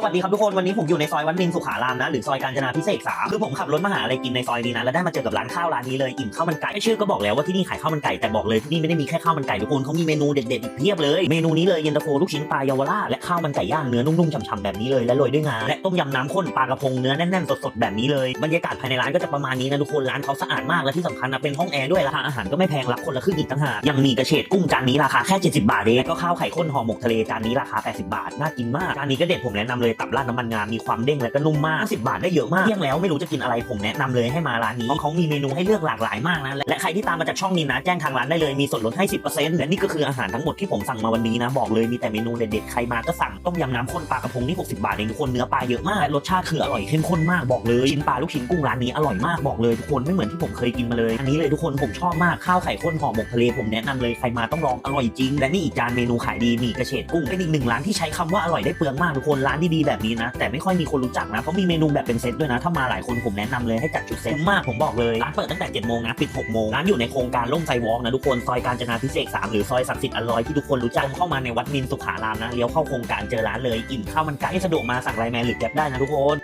สวัสดีครับทุกคนวันนี้ผมอยู่ในซอยวัดมินสุขารามนะหรือซอยกาญจนาพิเศษสามคือผมขับรถมาหาอะไรกินในซอยนี้นะแล้วได้มาเจอกับร้านข้าวร้านนี้เลยอิ่มข้าวมันไก่ชื่อก็บอกแล้วว่าที่นี่ขายข้าวมันไก่แต่บอกเลยที่นี่ไม่ได้มีแค่ข้าวมันไก่ทุกคนเขามีเมนูเด็ดๆอีกเพียบเลยเมนูนี้เลยเย็นตาโฟลูกชิ้นปลาเยาวราชและข้าวมันไก่ย่างเนื้อนุ่มๆฉ่ำๆแบบนี้เลยและโรยด้วยงาและต้มยำน้ำข้นปลากระพงเนื้อแน่นๆสดๆแบบนี้เลยบรรยากาศภายในร้านก็จะประมาณนี้นะทุกคนร้านเขาสะอาดมากและที่สำคัญนะเป็นห้องแอร์ด้วยราคาอาหารก็ไม่แพงรับคนละครึ่งอีกต่างหากยังมีกระเฉดกุ้งจานนี้ราคาแค่70บาทเองก็ข้าวไข่ข้นห่อหมกทะเลจานนี้ราคา80บาทน่ากินมากจานนี้ก็เด็ดผมแนะนำเลยตับราดน้ำมันงา มีความเด้งและก็นุ่มมาก10บาทได้เยอะมากเที่ยงแล้วไม่รู้จะกินอะไรผมแนะนำเลยให้มาร้านนี้เพราะเขามีเมนูให้เลือกหลากหลายมากนะและใครที่ตามมาจากช่องนี้นะแจ้งทางร้านได้เลยมีส่วนลดให้ 10%และนี่ก็คืออาหารทั้งหมดที่ผมสั่งมาวันนี้นะบอกเลยมีแต่เมนูเด็ดๆใครมาก็สั่งต้มยำน้ำข้นปลากระพงนี่60 บาทเองทุกคนเนื้อปลาเยอะมากและรสชาติคืออร่อยเข้มข้นมากบอกเลยชิ้นปลาลูกชิ้นกุ้งร้านนี้อร่อยมากบอกเลยทุกคนไม่เหมือนที่ผมเคยกินมาเลย อันนี้เลยทุกคนผมชอบมากข้าวไข่ข้นห่อหมกทะเลผมแนะนำเลยใครมาต้องลองอร่อยจริงและนี่อีกจานเมนูขายดีหมี่กระเฉดกุ้งเป็นอีกหนึ่งร้านที่ใช้คำว่าอร่อยได้เปลืองมากทุกคนร้านดีๆแบบนี้นะ แต่ไม่ค่อยมีคนรู้จักนะเพราะมีเมนูแบบเป็นเซตด้วยนะ ถ้ามาหลายคนผมแนะนำเลยให้จัดจุดเซตมากผมบอกเลยร้านเปิดตั้งแต่7โมงนะปิด6โมงร้านอยู่ในโครงการล่มไซวอล์กนะทุกคนซอยการจนาพิเศษ3หรือซอยศักดิ์สิทธิ์อร่อยที่ทุกคนรู้จักเข้ามาในวัดมินสุขารามนะเลี้ยวเข้าโครงการเจอร้านเลยอิ่มข้าวมันไก่สะดวกมาสั่งไลน์แมนหรือแก๊ปได้นะทุกคน